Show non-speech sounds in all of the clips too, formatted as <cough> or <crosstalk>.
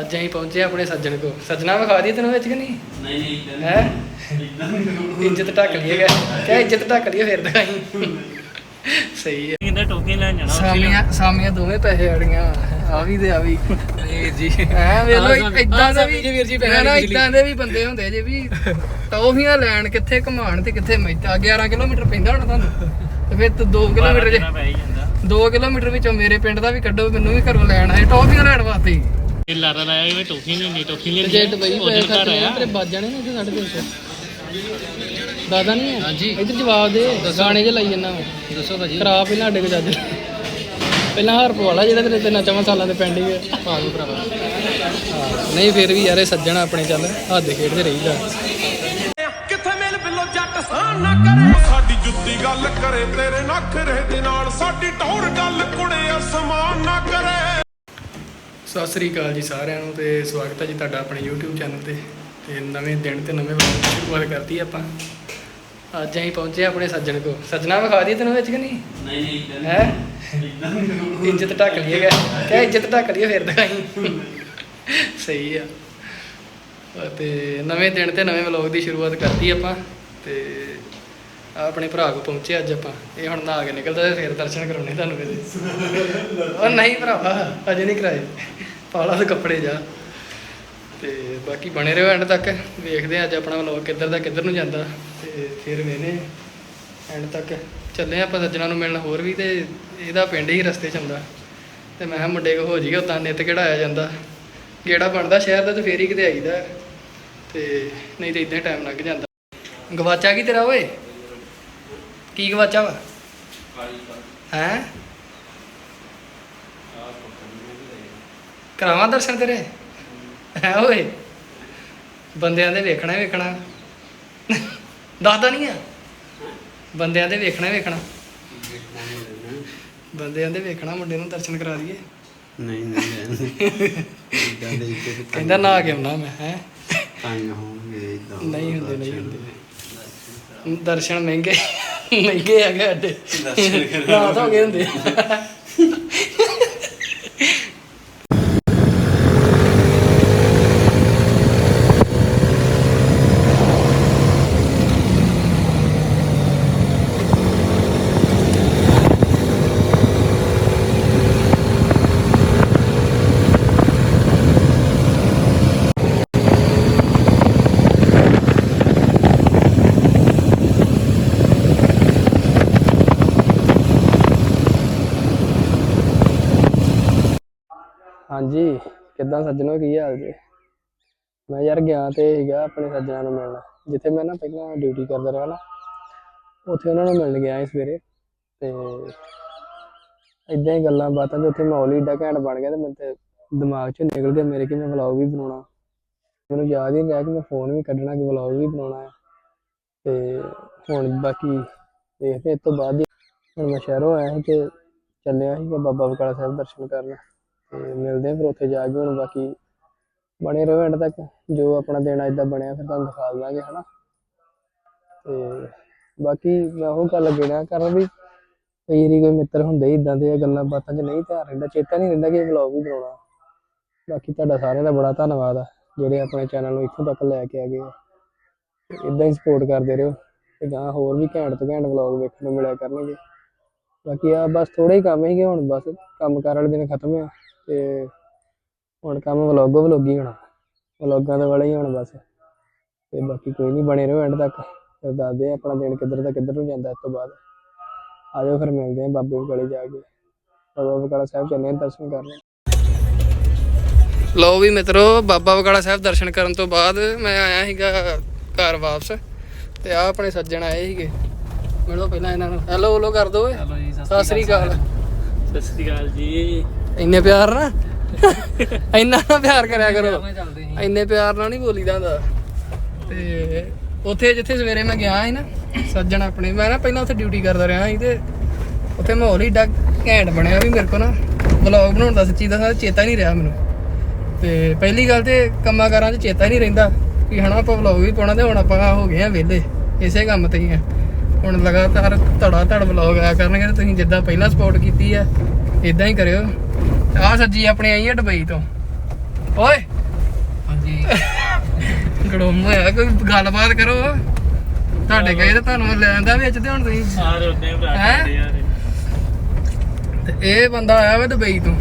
ਅੱਜ ਅਸੀਂ ਪਹੁੰਚੇ ਆਪਣੇ ਸੱਜਣ ਕੋ ਸੱਜਣਾ ਵਿਖਾ ਦੀ ਤੈਨੂੰ ਵਿੱਚ ਕਿ ਨਹੀਂ? ਨਹੀਂ ਨਹੀਂ ਹੈ? ਇੱਜ਼ਤ ਢੱਕ ਲਈ ਹੈਗਾ ਕਿਆ ਇੱਜ਼ਤ ਢੱਕ ਲਈ ਫਿਰ ਦਿਖਾਈ ਸਹੀ ਹੈ। ਕਹਿੰਦਾ ਟੋਪੀ ਲੈਣ ਜਾਣਾ। ਸਾਮੀਆਂ ਸਾਮੀਆਂ ਦੋਵੇਂ ਪੈਸੇ ਅੜੀਆਂ ਆ ਵੀ ਤੇ ਆ ਵੀ। ਜੀ। ਐ ਵੇਖ ਲੋ ਇਦਾਂ ਦੇ ਵੀ ਵੀਰ ਜੀ ਪੈਸੇ ਇਦਾਂ ਦੇ ਵੀ ਬੰਦੇ ਹੁੰਦੇ ਜੇ ਵੀ ਟੌਫੀਆਂ ਲੈਣ ਕਿੱਥੇ ਘਮਾਣ ਤੇ ਕਿੱਥੇ ਮੈਤਾ 11 ਕਿਲੋਮੀਟਰ ਪੈਂਦਾ ਹੋਣਾ ਤੁਹਾਨੂੰ। ਤੇ ਫਿਰ ਤੂੰ 2 ਕਿਲੋਮੀਟਰ ਜੇ ਪੈ ਹੀ ਜਾਂਦਾ। 2 ਕਿਲੋਮੀਟਰ ਵਿੱਚੋਂ ਮੇਰੇ ਪਿੰਡ ਦਾ ਵੀ ਕੱਢੋ ਮੈਨੂੰ ਵੀ ਘਰੋਂ ਲੈਣ ਆਏ ਟੌਫੀਆਂ ਲੈਣ ਵਾਸਤੇ। ਇਹ ਲਾਰਾ ਲਾਇਆ ਵੀ ਟੋਪੀ ਨਹੀਂ ਨਹੀਂ ਟੋਪੀ ਲੈ ਤੇ ਜੇ ਦੁਬਈ ਪੈਸੇ ਖਰਚ ਲਿਆ ਤੇਰੇ ਵੱਜ ਜਾਣੇ ਨੇ ਇੱਥੇ ਸਾਡੇ ਤਿੰਨ ਦਾਦਾ ਨਹੀਂ ਹੈ? ਹਾਂਜੀ। ਇੱਧਰ ਜਵਾਬ ਦੇ ਗਾਣੇ 'ਚ ਲਾਈ ਜੰਨਾ ਮੈਂ। ਦੱਸੋ ਭਾਜੀ। ਖਰਾਬ ਪਹਿਲਾਂ ਸਾਡੇ ਕੋਲ ਜੱਜ ਪਹਿਲਾਂ ਹਾਰ ਪਵਾਲਾ ਜਿਹੜਾ ਤੇਰੇ ਤੇ ਨਚਾਂ ਸਾਲਾਂ ਦੇ ਪੈਂਡਿੰਗ ਹੈ ਭਾਵੇਂ ਭਰਾਵਾ। ਹਾਂ, ਨਹੀਂ ਫਿਰ ਵੀ ਯਾਰ ਇਹ ਸੱਜਣ ਆਪਣੇ ਚੱਲ ਹੱਥ ਦੇ ਖੇਡਦੇ ਰਹੀਦਾ ਕਿੱਥੇ ਮਿਲ ਬਿੱਲੋ ਜੱਟ ਸਾਨ ਨਾ ਕਰੇ? ਸਾਡੀ ਜੁੱਤੀ ਗੱਲ ਕਰੇ ਤੇਰੇ ਨਖਰੇ ਦੇ ਨਾਲ। ਸਾਡੀ ਟੌਰ ਗੱਲ ਕੁੜੇ ਅਸਮਾਨ ਨਾ ਕਰੇ। ਸਤਿ ਸ੍ਰੀ ਅਕਾਲ ਜੀ ਸਾਰਿਆਂ ਨੂੰ ਤੇ ਸਵਾਗਤ ਹੈ ਜੀ ਤੁਹਾਡਾ ਆਪਣੇ YouTube ਚੈਨਲ ਤੇ ਤੇ ਨਵੇਂ ਦਿਨ ਤੇ ਨਵੇਂ ਦੀ ਸ਼ੁਰੂਆਤ ਕਰਤੀ ਆਪਾਂ। ਅੱਜ ਅਸੀਂ ਪਹੁੰਚੇ ਆਪਣੇ ਸੱਜਣ ਕੋ ਸੱਜਣਾ ਵਿਖਾ ਦੀ ਤੈਨੂੰ ਵਿੱਚ ਕਿ ਨਹੀਂ? ਨਹੀਂ ਨਹੀਂ ਹੈ? ਇੱਜ਼ਤ ਢੱਕ ਲਈ ਹੈਗਾ ਕਿਆ ਇੱਜ਼ਤ ਢੱਕ ਲਈ ਫਿਰ ਦਿਖਾਈ ਸਹੀ ਆ। ਤੇ ਨਵੇਂ ਦਿਨ ਤੇ ਨਵੇਂ ਵਲੌਗ ਦੀ ਸ਼ੁਰੂਆਤ ਕਰਤੀ ਆਪਾਂ ਤੇ ਆਪਣੇ ਭਰਾ ਕੋ ਪਹੁੰਚੇ ਅੱਜ ਆਪਾਂ। ਇਹ ਹੁਣ ਨਹਾ ਕੇ ਨਿਕਲਦਾ ਤੇ ਫਿਰ ਦਰਸ਼ਨ ਕਰਾਉਣੇ ਤੁਹਾਨੂੰ ਕਿਤੇ। ਉਹ ਨਹੀਂ ਭਰਾਵਾ ਅਜੇ ਨਹੀਂ ਕਰਾਏ। ਪਾਲਾ ਦੇ ਕੱਪੜੇ ਜਾ। ਤੇ ਬਾਕੀ ਬਣੇ ਰਹੋ ਐਂਡ ਤੱਕ। ਵੇਖਦੇ ਆ ਅੱਜ ਆਪਣਾ ਵਲੌਗ ਕਿੱਧਰ ਦਾ ਕਿੱਧਰ ਨੂੰ ਜਾਂਦਾ। ਤੇ ਫਿਰ ਵੇਨੇ ਐਂਡ ਤੱਕ। ਚੱਲੇ ਆਪਾਂ ਸੱਜਣਾ ਨੂੰ ਮਿਲਣ ਹੋਰ ਵੀ ਤੇ ਇਹਦਾ ਪਿੰਡ ਹੀ ਰਸਤੇ ਚ ਆਉਂਦਾ। ਤੇ ਮੈਂ ਕਿਹਾ ਮੁੰਡੇ ਕੋ ਹੋ ਜੀਗਾ ਉਦਾਂ ਨਿੱਤ ਕਿਹੜਾ ਆਇਆ ਜਾਂਦਾ। ਗੇੜਾ ਬਣਦਾ ਸ਼ਹਿਰ ਦਾ ਤੇ ਫੇਰ ਹੀ ਕਿਤੇ ਆਈਦਾ। ਤੇ ਨਹੀਂ ਤੇ ਇਦਾਂ ਹੀ ਟਾਈਮ ਲੰਘ ਜਾਂਦਾ। ਗਵਾਚਾ ਕੀ ਤੇਰਾ ਓਏ? ਕੀ ਗਵਾਚਾ ਵਾ? ਹੈ? ਕਰਾਵਾਂ ਦਰਸ਼ਨ ਤੇਰੇ? ਹੈ ਓਏ ਬੰਦਿਆਂ ਦੇ ਵੇਖਣਾ ਹੀ ਵੇਖਣਾ। ਦੱਸਦਾ ਨਹੀਂ ਆ। ਬੰਦਿਆਂ ਦੇ ਵੇਖਣਾ ਹੀ ਵੇਖਣਾ। ਬੰਦਿਆਂ ਦੇ ਵੇਖਣਾ ਮੁੰਡੇ ਨੂੰ ਦਰਸ਼ਨ ਕਰਾ ਦਈਏ। ਨਹੀਂ ਨਹੀਂ ਕਹਿੰਦਾ ਨਾ ਕੇ ਆਉਣਾ ਮੈਂ ਹੈ। ਨਹੀਂ ਹੁੰਦੇ ਨਹੀਂ ਹੁੰਦੇ। ਦਰਸ਼ਨ ਮਹਿੰਗੇ ਮਹਿੰਗੇ ਹੈਗੇ ਅੱਡੇ ਹੋ ਗਏ ਹੁੰਦੇ। ਹਾਂਜੀ, ਕਿੱਦਾਂ ਸੱਜਣੋ, ਕੀ ਹਾਲ ਜੀ? ਮੈਂ ਯਾਰ ਗਿਆ ਤੇ ਸੀਗਾ ਆਪਣੇ ਸੱਜਣਾਂ ਨੂੰ ਮਿਲਣ, ਜਿੱਥੇ ਮੈਂ ਨਾ ਪਹਿਲਾਂ ਡਿਊਟੀ ਕਰਦਾ ਰਿਹਾ ਨਾ, ਉੱਥੇ ਉਹਨਾਂ ਨੂੰ ਮਿਲਣ ਗਿਆ ਸੀ ਸਵੇਰੇ ਤੇ ਇਦਾਂ ਹੀ ਗੱਲਾਂ ਬਾਤਾਂ ਤੇ ਉੱਥੇ ਮਾਹੌਲ ਹੀ ਏਡਾ ਘੈਂਟ ਬਣ ਗਿਆ ਤੇ ਮੇਰੇ ਤੇ ਦਿਮਾਗ ਚ ਨਿਕਲ ਗਿਆ ਮੇਰੇ ਕਿ ਮੈਂ ਵਲੌਗ ਵੀ ਬਣਾਉਣਾ। ਮੈਨੂੰ ਯਾਦ ਹੀ ਰਿਹਾ ਕਿ ਮੈਂ ਫੋਨ ਵੀ ਕੱਢਣਾ ਕਿ ਵਲੌਗ ਵੀ ਬਣਾਉਣਾ ਹੈ। ਤੇ ਹੁਣ ਬਾਕੀ ਦੇਖਦੇ ਇਸ ਤੋਂ ਬਾਅਦ ਹੁਣ ਮੈਂ ਸ਼ਹਿਰੋਂ ਆਇਆ ਸੀ ਤੇ ਚੱਲਿਆ ਸੀ ਬਾਬਾ ਬਕਾਲਾ ਸਾਹਿਬ ਦਰਸ਼ਨ ਕਰਨ। ਮਿਲਦੇ ਆ ਫਿਰ ਉੱਥੇ ਜਾ ਕੇ ਹੁਣ ਬਾਕੀ ਬਣੇ ਰਹੋ ਐਂਡ ਤੱਕ, ਜੋ ਆਪਣਾ ਦਿਨ ਅੱਜ ਬਣਿਆ ਫਿਰ ਤੁਹਾਨੂੰ ਦਿਖਾ ਦਾਂਗੇ ਹਨਾ? ਤੇ ਬਾਕੀ ਮੈਂ ਉਹ ਗੱਲ ਗਿਣਿਆ ਕਰਨ ਵੀ ਕਈ ਵਾਰੀ ਕੋਈ ਮਿੱਤਰ ਹੁੰਦੇ ਹੀ ਇਦਾਂ ਦੇ ਗੱਲਾਂ ਬਾਤਾਂ 'ਚ ਨਹੀਂ ਧਿਆਨ ਰਹਿੰਦਾ, ਚੇਤਾ ਨਹੀਂ ਰਹਿੰਦਾ ਕਿ ਇਹ ਵਲੌਗ ਵੀ ਬਣਾਉਣਾ। ਬਾਕੀ ਤੁਹਾਡਾ ਸਾਰਿਆਂ ਦਾ ਬੜਾ ਧੰਨਵਾਦ ਆ, ਜਿਹੜੇ ਆਪਣੇ ਚੈਨਲ ਨੂੰ ਇੱਥੋਂ ਤੱਕ ਲੈ ਕੇ ਆ ਗਏ ਆ। ਇਦਾਂ ਹੀ ਸਪੋਰਟ ਕਰਦੇ ਰਹੋ, ਤੇ ਗਾਂ ਹੋਰ ਵੀ ਘੈਂਟ ਤੋਂ ਘੈਂਟ ਵਲੌਗ ਵੇਖਣ ਨੂੰ ਮਿਲਿਆ ਕਰਨਗੇ। ਬਾਕੀ ਆ ਬਸ ਥੋੜੇ ਹੀ ਕੰਮ ਸੀਗੇ ਹੁਣ, ਬਸ ਕੰਮ ਕਾਰ ਵਾਲੇ ਦਿਨ ਖਤਮ ਆ। ਤੇ ਹੁਣ ਕੰਮ ਵਲੌਗੋ ਵਲੌਗੀ ਹੋਣਾ। ਵਲੌਗਾਂ ਦੇ ਵਾਲਾ ਹੀ ਹੁਣ ਬਸ। ਤੇ ਬਾਕੀ ਕੋਈ ਨਹੀਂ ਬਣੇ ਰਹੋ ਐਂਡ ਤੱਕ। ਫਿਰ ਦੱਸਦੇ ਆ ਆਪਣਾ ਦਿਨ ਕਿੱਧਰ ਦਾ ਕਿੱਧਰ ਨੂੰ ਜਾਂਦਾ ਇਸ ਤੋਂ ਬਾਅਦ। ਆ ਜਾਓ ਫਿਰ ਮਿਲਦੇ ਆ ਬਾਬੇ ਬਕਾਲੇ ਜਾ ਕੇ। ਬਾਬਾ ਬਕਾਲਾ ਸਾਹਿਬ ਚੱਲੇ ਆ ਦਰਸ਼ਨ ਕਰਨ। ਲਓ ਵੀ ਮਿੱਤਰੋ ਬਾਬਾ ਬਕਾਲਾ ਸਾਹਿਬ ਦਰਸ਼ਨ ਕਰਨ ਤੋਂ ਬਾਅਦ ਮੈਂ ਆਇਆ ਸੀਗਾ ਘਰ ਵਾਪਸ। ਤੇ ਆ ਆਪਣੇ ਸੱਜਣ ਆਏ ਸੀਗੇ। ਮਿਲੋ ਪਹਿਲਾਂ ਇਹਨਾਂ ਨੂੰ। ਹੈਲੋ ਹੈਲੋ ਕਰ ਦੋ ਓਏ। ਚਲੋ ਜੀ ਸਤਿ ਸ੍ਰੀ ਅਕਾਲ। ਸਤਿ ਸ੍ਰੀ ਅਕਾਲ ਜੀ। ਇੰਨੇ ਪਿਆਰ ਨਾ <laughs> ਇੰਨਾ ਨਾ ਪਿਆਰ ਕਰਿਆ ਕਰੋ। ਇੰਨੇ ਪਿਆਰ ਨਾਲ ਨਹੀਂ ਬੋਲੀਦਾ ਹੁੰਦਾ। ਤੇ ਉੱਥੇ ਜਿੱਥੇ ਸਵੇਰੇ ਮੈਂ ਗਿਆ ਸੀ ਨਾ ਸੱਜਣ ਆਪਣੇ ਮੈਂ ਨਾ ਪਹਿਲਾਂ ਉੱਥੇ ਡਿਊਟੀ ਕਰਦਾ ਰਿਹਾ ਸੀ ਤੇ ਉੱਥੇ ਮਾਹੌਲ ਹੀ ਡਾ ਘੈਂਟ ਬਣਿਆ ਵੀ ਮੇਰੇ ਕੋ ਨਾ। ਵਲੌਗ ਬਣਾਉਣ ਦਾ ਸੱਚੀ ਦਾ ਚੇਤਾ ਨਹੀਂ ਰਿਹਾ ਮੈਨੂੰ। ਤੇ ਪਹਿਲੀ ਗੱਲ ਤੇ ਕੰਮਾਂ ਕਾਰਾਂ 'ਚ ਚੇਤਾ ਨਹੀਂ ਰਹਿੰਦਾ ਕਿ ਹਨਾ ਆਪਾਂ ਵਲੌਗ ਵੀ ਪਾਉਣਾ ਤੇ ਹੁਣ ਆਪਾਂ ਹੋ ਗਏ ਆ ਵਿਹਲੇ ਇਸੇ ਕੰਮ ਤੇ ਹੀ ਆ। ਹੁਣ ਲਗਾਤਾਰ ਧੜਾ ਧੜ ਵਲੌਗ ਆਇਆ ਕਰਨਗੇ ਤੁਸੀਂ ਜਿੱਦਾਂ ਪਹਿਲਾਂ ਸਪੋਰਟ ਕੀਤੀ ਆ ਇਦਾਂ ਹੀ ਕਰਿਓ। ਆਹ ਸੱਜੀ ਆਪਣੇ ਆਈ ਆ ਦੁਬਈ ਤੋਂ। ਓਏ। ਹਾਂਜੀ। ਗੜੋਮ ਹੋਇਆ ਕੋਈ ਗੱਲਬਾਤ ਕਰੋ। ਤੁਹਾਡੇ ਕਹੇ ਤਾਂ ਤੁਹਾਨੂੰ ਦਾ ਵਿੱਚ ਤੇ ਹੁਣ ਤੁਸੀਂ। ਸਾਰੇ ਉਹਨੇ ਭਰਾ ਹੈਂ? ਦੇ ਯਾਰ ਤੇ ਇਹ ਬੰਦਾ ਆਇਆ ਵਾ ਦੁਬਈ ਤੋਂ।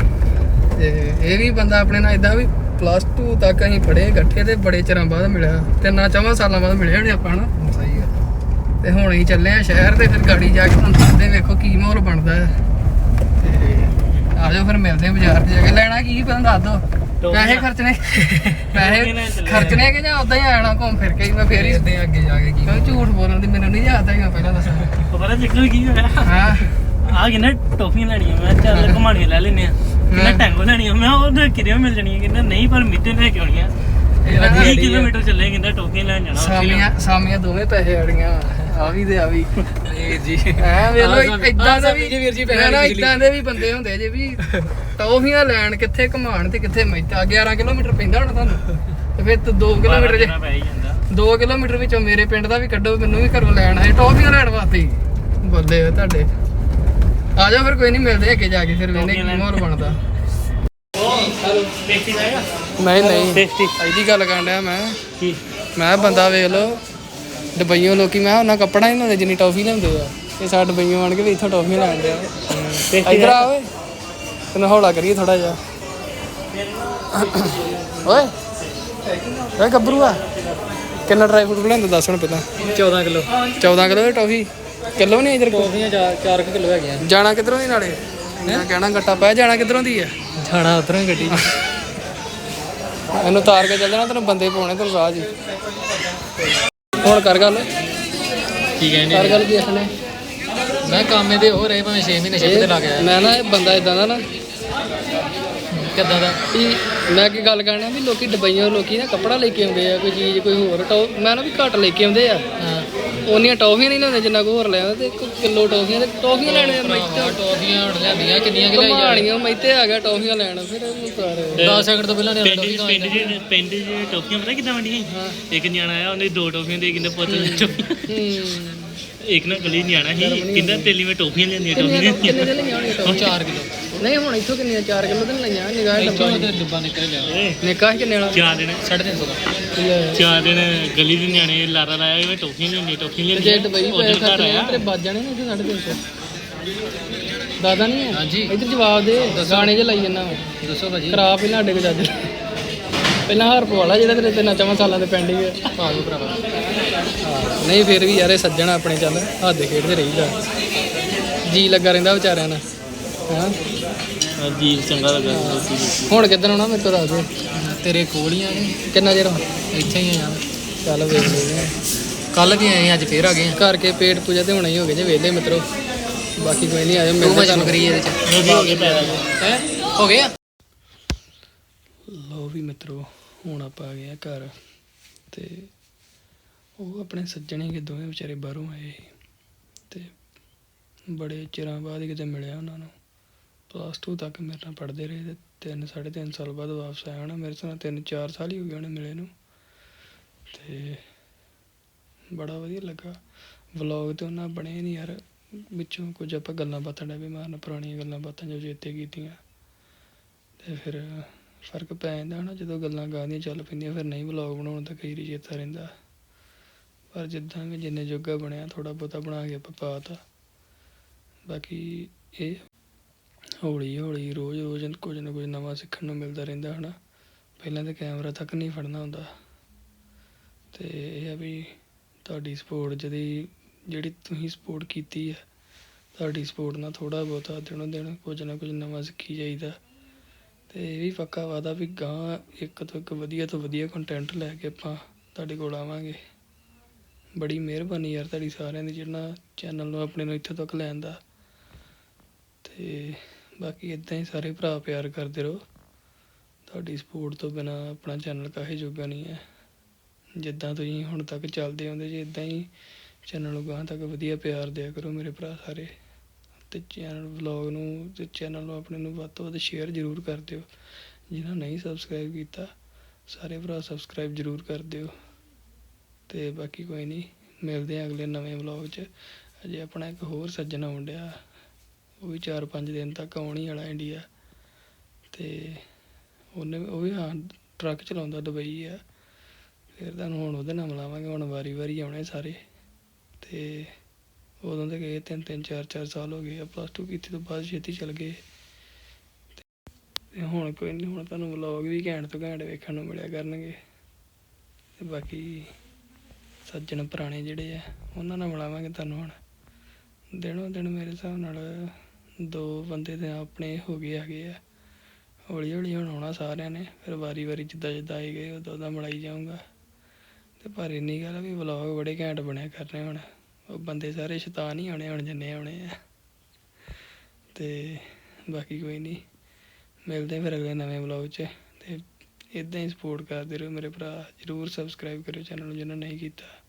ਤੇ ਇਹ ਵੀ ਬੰਦਾ ਆਪਣੇ ਨਾਲ ਇਦਾਂ ਵੀ ਪਲੱਸ 2 ਤੱਕ ਅਸੀਂ ਪੜ੍ਹੇ ਇਕੱਠੇ ਤੇ ਬੜੇ ਚਿਰਾਂ ਬਾਅਦ ਮਿਲਿਆ। ਤਿੰਨਾਂ ਚੌਵਾਂ ਸਾਲਾਂ ਬਾਅਦ ਮਿਲੇ ਹੋਣੇ ਆਪਾਂ ਹਨਾ। ਸਹੀ ਹੈ ਤੇ ਹੁਣ ਅਸੀਂ ਚੱਲੇ ਆ ਸ਼ਹਿਰ ਤੇ ਫਿਰ ਗਾੜੀ ਜਾ ਕੇ ਹੁਣ ਦੱਸਦੇ ਵੇਖੋ ਕੀ ਮਾਹੌਲ ਬਣਦਾ ਹੈ। ਤੇ ਆ ਜਾਓ ਫਿਰ ਮਿਲਦੇ ਆ ਬਾਜ਼ਾਰ 'ਚ ਜਾ ਕੇ। ਲੈਣਾ ਕੀ ਪਹਿਲਾਂ ਦੱਸ ਦੋ। ਟੋਪੀਆਂ। ਪੈਸੇ ਖਰਚਣੇ। ਲੈਣ <laughs> ਪੈਸੇ। ਖਰਚਣੇ ਕਿ ਜਾਂ ਉਦਾਂ ਹੀ ਆਣਾ ਘੁੰਮ ਫਿਰ ਕੇ ਮੈਂ ਫੇਰ ਹੀ ਅੱਗੇ ਜਾ ਕੇ ਕੀ ਕਿਉਂ ਝੂਠ ਬੋਲਣ ਦੀ ਮੈਨੂੰ ਨਹੀਂ ਯਾਦ ਹੈਗਾ ਪਹਿਲਾਂ ਦੱਸਾਂ। ਪਤਾ ਨਿਕਲ ਕੀ ਹੋਇਆ? ਹਾਂ। ਆ ਕਿੰਨਾ ਟੋਫੀਆਂ ਲੈਣੀਆਂ ਮੈਂ ਚੱਲ ਘੁਮਾਣੀਆਂ ਲੈ ਲੈਨੇ ਆ ਕਿੰਨਾ ਟੈਂਗੋ ਲੈਣੀਆਂ ਮੈਂ ਉਹ ਕਿਰਿਓ ਮਿਲ ਜਾਣੀਆਂ ਕਿੰਨਾ ਨਹੀਂ ਪਰ ਮਿੱਤੇ ਲੈ ਕੇ ਆਉਣੀਆਂ। ਇਹਨਾਂ ਦੀ 20 ਗੱਡੀ ਆ। ਕਿਲੋਮੀਟਰ ਚੱਲੇ ਕਿੰਨਾ ਟੋਫੀਆਂ ਲੈਣ ਜਾਣਾ ਸਾਮੀਆਂ ਸਾਮੀਆਂ ਦੋਵੇਂ ਪੈਸੇ ਅੜੀਆਂ। ਆ ਵੀ ਤੇ ਆ ਵੀ। ਵੀਰ ਜੀ। ਐ ਵੇਖ ਆਹ ਲੋ ਸਾਮੀ- ਇਦਾਂ ਦੇ ਜੀ ਵੀਰ ਜੀ ਵੀ ਪੈਸੇ ਨਾ। ਇਦਾਂ ਦੇ ਵੀ ਬੰਦੇ ਹੁੰਦੇ ਜੇ ਵੀ ਟੌਫੀਆਂ ਲੈਣ ਕਿੱਥੇ ਘਮਾਣ ਤੇ ਕਿੱਥੇ ਮੈਤਾ 11 ਕਿਲੋਮੀਟਰ ਪੈਂਦਾ ਹੋਣਾ ਤੁਹਾਨੂੰ। ਤੇ ਫਿਰ ਤੂੰ 2 ਕਿਲੋਮੀਟਰ ਜੇ ਦੇਣਾ ਪੈ ਹੀ ਜਾਂਦਾ। 2 ਕਿਲੋਮੀਟਰ ਵਿੱਚੋਂ ਮੇਰੇ ਪਿੰਡ ਦਾ ਵੀ ਕੱਢੋ ਮੈਨੂੰ ਵੀ ਘਰੋਂ ਲੈਣ ਆਏ ਟੌਫੀਆਂ ਲੈਣ ਵਾਸਤੇ ਹੀ। ਬੱਲੇ ਆ ਤੁਹਾਡੇ। ਆ ਜਾਓ ਫਿਰ ਕੋਈ ਨਹੀਂ ਮਿਲਦੇ ਅੱਗੇ ਜਾ ਕੇ ਫਿਰ ਵੇਨੇ ਕੀ ਮਾਹੌਲ ਬਣਦਾ। ਨਹੀਂ ਨਹੀਂ। ਟੇਸਟੀ ਇਹਦੀ ਗੱਲ ਕਰਨ ਡਿਆ ਮੈਂ। ਕੀ? ਮੈਂ ਬੰਦਾ ਵੇਖ ਲੋ ਦੁਬਈਓਂ ਲੋਕੀ ਮੈਂ ਕਿਹਾ ਉਹਨਾਂ ਕੱਪੜਾ ਨਹੀਂ ਲੈਂਦੇ ਜਿੰਨੀ ਟੌਫੀ ਲੈਂਦੇ ਆ। ਇਹ ਸਾਡੇ ਦੁਬਈਓਂ ਆਣ ਕੇ ਵੀ ਇੱਥੋਂ ਟੌਫੀਆਂ ਲੈਂਦੇ ਆ। ਇੱਧਰ ਆ ਓਏ। ਤੈਨੂੰ ਹੌਲਾ ਕਰੀਏ ਥੋੜਾ ਜਿਹਾ। ਓਏ। ਓਏ ਗੱਭਰੂ ਆ। ਕਿੰਨਾ ਡਰਾਈ ਫਰੂਟ ਲੈਂਦਾ ਦੱਸ ਹੁਣ ਪਹਿਲਾਂ। 14 ਕਿਲੋ। 14 ਕਿਲੋ ਦੀ ਟੌਫੀ। ਕਿਲੋ ਨਹੀਂ ਇਧਰ ਟੋਫੀਆਂ 4 ਕਿਲੋ ਹੈਗੀਆਂ। ਜਾਣਾ ਕਿੱਧਰੋਂ ਦੀ ਨਾਲੇ? ਮੈਂ ਕਹਿਣਾ ਗੱਟਾ ਪਾਇਆ ਜਾਣਾ ਕਿੱਧਰੋਂ ਦੀ ਆ? ਜਾਣਾ ਉਧਰੋਂ ਗੱਡੀ। ਇਹਨੂੰ ਤਾਰ ਕੇ ਚੱਲ ਜਾਣਾ ਤੈਨੂੰ ਬੰਦੇ ਪਾਉਣੇ ਤੈਨੂੰ ਰਾਹ ਜੀ ਹੁਣ ਕਰ ਗੱਲ। ਕੀ ਕਹਿੰਦੇ ਕਰ ਗੱਲ ਕੀ ਆਖਣੇ ਮੈਂ ਕੰਮ ਇਹਦੇ ਹੋ ਰਹੇ ਭਾਵੇਂ 6 ਮਹੀਨੇ ਸ਼ਿਫਟ ਤੇ ਲੱਗ ਗਿਆ ਮੈਂ ਨਾ ਇਹ ਬੰਦਾ ਇਦਾਂ ਦਾ ਨਾ ਕਿੱਦਾਂ ਦਾ? ਵੀ ਮੈਂ ਕੀ ਗੱਲ ਕਰਨਾ ਵੀ ਲੋਕੀ ਦੁਬਈਆਂ ਲੋਕੀ ਨਾ ਕੱਪੜਾ ਲੈ ਕੇ ਆਉਂਦੇ ਆ ਕੋਈ ਚੀਜ਼ ਕੋਈ ਹੋਰ ਟੌ ਮੈਂ ਨਾ ਵੀ ਘੱਟ ਲੈ ਕੇ ਆਉਂਦੇ ਆ। ਹਾਂ। ਉਹਨੀਆਂ ਟੌਫੀਆਂ ਨਹੀਂ ਲੈਂਦੇ ਜਿੰਨਾ ਕੋ ਹੋਰ ਲੈ ਆਉਂਦੇ ਤੇ ਇੱਕ ਕਿਲੋ ਟੌਫੀਆਂ ਤੇ ਟੌਫੀਆਂ ਲੈਣੇ ਭਰਾਵਾ, ਟੋਫੀਆਂ ਹੁਣ ਲਿਆਂਦੀਆਂ ਕਿੰਨੀਆਂ ਕਿ ਲਿਆਈ ਕਮਾਣੀਆਂ ਮੈਥੇ ਆ ਗਿਆ ਟੌਫੀਆਂ ਲੈਣ ਫਿਰ ਇਹਨੂੰ ਕਰ 10 ਸੈਕਿੰਡ ਤੋਂ ਪਹਿਲਾਂ ਨੇ ਪਿੰਡ ਚ ਪਿੰਡ ਚ ਪਿੰਡ ਚ ਟੋਫੀਆਂ ਪਤਾ ਕਿੱਦਾਂ ਵੰਡੀਆਂ ਇੱਕ ਨਿਆਣਾ ਆਇਆ ਉਹਨੇ ਦੋ ਟੋਫੀਆਂ ਦੇ ਕਿੰਨੇ ਪੁੱਤ ਇੱਕ ਨਾ ਗਲੀ ਨਿਆਣਾ ਸੀ ਕਹਿੰਦਾ ਤੇਲੀ ਮੈਂ ਟੋਫੀਆਂ ਲੈਂਦੀਆਂ ਟੋਫੀਆਂ ਕਿੰਨੇ ਕਿੰਨੇ ਦੇ ਲਈਆਂ ਹੋਣਗੀਆਂ ਟੌਫੀਆਂ? 4 ਕਿਲੋ। ਨਹੀਂ ਹੁਣ ਇੱਥੋਂ ਕਿੰਨੀਆਂ 4 ਕਿਲੋ ਤੇ ਲਈਆਂ ਨਿਗਾਹ ਇੱਥੋਂ ਡੱਬਾ ਤੇ ਡੱਬਾ ਨਿਕਲ ਗਿਆ। ਏ ਨਿਕਾਹ ਕਿੰਨੇ ਵਾਲਾ? ਚਾਰ ਦਿਨ। 350 ਦਾ। ਲੈ। ਚਾਰ ਦਿਨ ਗਲੀ ਦੇ ਨਿਆਣੇ ਲਾਰਾ ਲਾਇਆ ਮੈਂ ਟੋਫੀਆਂ ਲੈਂਦੀਆਂ ਟੋਫੀਆਂ ਤੇ ਜੇ ਲੈਂਦੀਆਂ ਦੁਬਈ ਖਰਚਣੇ ਆਇਆ। ਤੇਰੇ ਵੱਜ ਜਾਣੇ ਨੇ ਇੱਥੇ 350 ਦਾਦਾ ਨਹੀਂ ਹੈ? ਹਾਂਜੀ। ਇੱਧਰ ਜਵਾਬ ਦੇ ਗਾਣੇ 'ਚ ਲਾਈ ਜੰਨਾ ਦੱਸੋ ਭਾਜੀ। ਖਰਾਬ ਹੀ ਸਾਡੇ ਕੋ ਜੱਜ ਪਹਿਲਾਂ ਹਾਰ ਪਵਾਲਾ ਜਿਹੜਾ ਤੇਰੇ ਤੇ ਨਚਾਵਾਂ ਸਾਲਾਂ ਦੇ ਪੈਂਡਿੰਗ ਹੈ ਪਾ ਦੋ ਭਰਾਵਾ। ਨਹੀਂ ਫਿਰ ਵੀ ਯਾਰ ਇਹ ਸੱਜਣ ਆਪਣੇ ਚੱਲ ਹੱਥ ਦੇ ਖੇਡਦੇ ਰਹੀਦਾ। ਜੀ ਲੱਗਾ ਰਹਿੰਦਾ ਵਿਚਾਰਿਆਂ ਨਾਲ। ਹਾਂ। ਜੀ ਚੰਗਾ ਲੱਗਾ ਹੁਣ ਕਿੱਦਣ ਆਉਣਾ ਮੇਰੇ ਤੋਂ ਦੱਸ ਦੇ ਤੇਰੇ ਕੋਲ ਹੀ ਆ ਕਿੰਨਾ ਚਿਰ? ਇੱਥੇ ਹੀ ਆ ਯਾਰ। ਚੱਲ ਵੇਖ ਲੈਂਦੇ ਕੱਲ ਵੀ ਆਏ ਅੱਜ ਫੇਰ ਆ ਗਏ ਘਰ ਕੇ ਪੇਟ ਪੂਜਾ ਤੇ ਹੋਣਾ ਹੀ ਹੋ ਜੇ ਵੇਲੇ ਮਿੱਤਰੋ। ਬਾਕੀ ਕੋਈ ਨਹੀਂ ਆਇਓ ਮਿਲਦੇ ਮਜਮ ਕਰੀ ਇਹਦੇ ਚ। ਹੋ ਗਏ ਪੈਸੇ ਹੈ? ਹੋ ਗਏ ਆ? ਲਓ ਵੀ ਮਿੱਤਰੋ ਹੁਣ ਆਪਾਂ ਆ ਗਏ ਘਰ। ਤੇ ਉਹ ਆਪਣੇ ਸੱਜਣੇ ਕਿ ਦੋਵੇਂ ਵਿਚਾਰੇ ਬਾਹਰੋਂ ਆਏ ਤੇ ਬੜੇ ਚਿਰਾਂ ਬਾਅਦ ਕਿਤੇ ਮਿਲਿਆ ਉਹਨਾਂ ਨੂੰ। ਪਲੱਸ 2 ਤੱਕ ਮੇਰੇ ਨਾਲ ਪੜ੍ਹਦੇ ਰਹੇ ਤੇ ਤਿੰਨ, ਸਾਢੇ ਤਿੰਨ ਸਾਲ ਬਾਅਦ ਵਾਪਸ ਆਇਆ ਹੋਣਾ, ਮੇਰੇ ਨਾਲ ਤਿੰਨ, ਚਾਰ ਸਾਲ ਹੀ ਹੋ ਗਏ ਹੋਣੇ ਮਿਲੇ ਨੂੰ। ਤੇ ਬੜਾ ਵਧੀਆ ਲੱਗਾ। ਵਲੌਗ ਤੇ ਉਹਨਾਂ ਬਣੇ ਨਹੀਂ ਯਾਰ, ਵਿੱਚੋਂ ਕੁਝ ਆਪਾਂ ਗੱਲਾਂ ਬਾਤਾਂ ਡੇ ਵੀ ਮਾਰਨ, ਪੁਰਾਣੀਆਂ ਗੱਲਾਂ ਬਾਤਾਂ ਜੋ ਚੇਤੇ ਕੀਤੀਆਂ। ਤੇ ਫਿਰ ਫ਼ਰਕ ਪੈ ਜਾਂਦਾ ਹਨਾ ਜਦੋਂ ਗੱਲਾਂ ਗਾਦੀਆਂ ਚੱਲ ਪੈਂਦੀਆਂ, ਫਿਰ ਨਹੀਂ ਵਲੌਗ ਬਣਾਉਣ ਦਾ ਕਈ ਚੇਤਾ ਰਹਿੰਦਾ। ਪਰ ਜਿੱਦਾਂ ਵੀ ਜਿੰਨੇ ਜੋਗਾ ਬਣਿਆ ਥੋੜਾ ਬਹੁਤਾ ਬਣਾ ਕੇ ਆਪਾਂ ਪਾਤਾ ਬਾਕੀ ਇਹ ਹੌਲੀ ਹੌਲੀ ਰੋਜ਼ ਰੋਜ਼ ਕੁਝ ਨਾ ਕੁਝ ਨਵਾਂ ਸਿੱਖਣ ਨੂੰ ਮਿਲਦਾ ਰਹਿੰਦਾ ਹਨਾ। ਪਹਿਲਾਂ ਤਾਂ ਕੈਮਰਾ ਤੱਕ ਨਹੀਂ ਫੜਨਾ ਹੁੰਦਾ। ਤੇ ਇਹ ਆ ਵੀ ਤੁਹਾਡੀ ਸਪੋਰਟ ਜਿਹੜੀ ਜਿਹੜੀ ਤੁਸੀਂ ਸਪੋਰਟ ਕੀਤੀ ਹੈ ਤੁਹਾਡੀ ਸਪੋਰਟ ਨਾਲ ਥੋੜਾ ਬਹੁਤਾ ਦਿਨੋਂ ਦਿਨ ਕੁਝ ਨਾ ਕੁਝ ਨਵਾਂ ਸਿੱਖੀ ਜਾਈਦਾ। ਤੇ ਇਹ ਵੀ ਪੱਕਾ ਵਾਦਾ ਵੀ ਗਾਂ ਇੱਕ ਤੋਂ ਇੱਕ ਵਧੀਆ ਤੋਂ ਵਧੀਆ ਕੰਟੈਂਟ ਲੈ ਕੇ ਆਪਾਂ ਤੁਹਾਡੇ ਕੋਲ ਆਵਾਂਗੇ। ਬੜੀ ਮਿਹਰਬਾਨੀ ਯਾਰ ਤੁਹਾਡੀ ਸਾਰਿਆਂ ਦੀ ਜਿਹੜਾ ਚੈਨਲ ਨੂੰ ਆਪਣੇ ਨੂੰ ਇੱਥੇ ਤੱਕ ਲੈਣ ਦਾ। ਤੇ ਬਾਕੀ ਇਦਾਂ ਹੀ ਸਾਰੇ ਭਰਾ ਪਿਆਰ ਕਰਦੇ ਰਹੋ। ਤੁਹਾਡੀ ਸਪੋਰਟ ਤੋਂ ਬਿਨਾ ਆਪਣਾ ਚੈਨਲ ਕਾਹੇ ਜੋਗਾ ਨਹੀਂ ਹੈ। ਜਿੱਦਾਂ ਤੁਸੀਂ ਹੁਣ ਤੱਕ ਚੱਲਦੇ ਆਉਂਦੇ ਜੇ ਇਦਾਂ ਹੀ ਚੈਨਲ ਨੂੰ ਗਾਂ ਤੱਕ ਵਧੀਆ ਪਿਆਰ ਦਿਆ ਕਰੋ ਮੇਰੇ ਭਰਾ ਸਾਰੇ। ਤੇ ਚੈਨਲ ਵਲੌਗ ਨੂੰ ਤੇ ਚੈਨਲ ਨੂੰ ਆਪਣੇ ਨੂੰ ਵੱਧ ਤੋਂ ਵੱਧ ਸ਼ੇਅਰ ਜ਼ਰੂਰ ਕਰ ਦਿਓ। ਜਿਨ੍ਹਾਂ ਨਹੀਂ ਸਬਸਕ੍ਰਾਈਬ ਕੀਤਾ, ਸਾਰੇ ਭਰਾ ਸਬਸਕ੍ਰਾਈਬ ਜ਼ਰੂਰ ਕਰ ਦਿਓ। ਤੇ ਬਾਕੀ ਕੋਈ ਨਹੀਂ, ਮਿਲਦੇ ਆ ਅਗਲੇ ਨਵੇਂ ਵਲੌਗ 'ਚ। ਅਜੇ ਆਪਣਾ ਇੱਕ ਹੋਰ ਸੱਜਣ ਆਉਣ ਡਿਆ। ਉਹ ਵੀ 4-5 ਦਿਨ ਤੱਕ ਆਉਣ ਹੀ ਵਾਲਾ ਇੰਡੀਆ ਤੇ ਉਹਨੇ ਉਹ ਵੀ ਹਾਂ, ਟਰੱਕ ਚਲਾਉਂਦਾ ਦੁਬਈ ਆ। ਫਿਰ ਤੁਹਾਨੂੰ ਹੁਣ ਉਹਦੇ ਨਾਲ ਮਿਲਾਵਾਂਗੇ, ਹੁਣ ਵਾਰੀ ਵਾਰੀ ਆਉਣੇ ਸਾਰੇ। ਤੇ ਉਦੋਂ ਦੇ ਗਏ ਤਿੰਨ ਤਿੰਨ, ਚਾਰ ਚਾਰ ਸਾਲ ਹੋ ਗਏ ਆ ਪਲੱਸ 2 ਕੀਤੀ ਤੋਂ ਬਾਅਦ ਛੇਤੀ ਚਲ ਗਏ। ਤੇ ਹੁਣ ਕੋਈ ਨਹੀਂ ਹੁਣ ਤੁਹਾਨੂੰ ਵਲੌਗ ਵੀ ਘੈਂਟ ਤੋਂ ਘੈਂਟ ਵੇਖਣ ਨੂੰ ਮਿਲਿਆ ਕਰਨਗੇ। ਤੇ ਬਾਕੀ ਸੱਜਣ ਪੁਰਾਣੇ ਜਿਹੜੇ ਆ, ਉਹਨਾਂ ਨਾਲ ਮਿਲਾਵਾਂਗੇ ਤੁਹਾਨੂੰ ਹੁਣ। ਦਿਨੋਂ ਦਿਨ ਮੇਰੇ ਹਿਸਾਬ ਨਾਲ ਦੋ ਬੰਦੇ ਤੇ ਆਪਣੇ ਹੋ ਗਏ ਹੈਗੇ ਆ। ਹੌਲੀ ਹੌਲੀ ਹੁਣ ਆਉਣਾ ਸਾਰਿਆਂ ਨੇ, ਫਿਰ ਵਾਰੀ ਵਾਰੀ ਜਿੱਦਾਂ ਜਿੱਦਾਂ ਆਈ ਗਏ, ਉਦੋਂ ਉਦੋਂ ਮਿਲਾਈ ਜਾਊਂਗਾ। ਤੇ ਪਰ ਇੰਨੀ ਗੱਲ ਆ ਵੀ ਵਲੌਗ ਬੜੇ ਘੈਂਟ ਬਣਿਆ ਕਰਨੇ ਹੁਣ। ਉਹ ਬੰਦੇ ਸਾਰੇ ਸ਼ੈਤਾਨ ਹੀ ਆਉਣੇ ਹੁਣ ਜਿੰਨੇ ਆਉਣੇ ਆ। ਤੇ ਬਾਕੀ ਕੋਈ ਨਹੀਂ ਮਿਲਦੇ ਫਿਰ ਅਗਲੇ ਨਵੇਂ ਵਲੌਗ 'ਚ। ਤੇ ਇਦਾਂ ਹੀ ਸਪੋਰਟ ਕਰਦੇ ਰਹੋ ਮੇਰੇ ਭਰਾ, ਜਰੂਰ ਸਬਸਕ੍ਰਾਈਬ ਕਰਿਓ ਚੈਨਲ ਨੂੰ ਜਿਹਨਾਂ ਨਹੀਂ ਕੀਤਾ।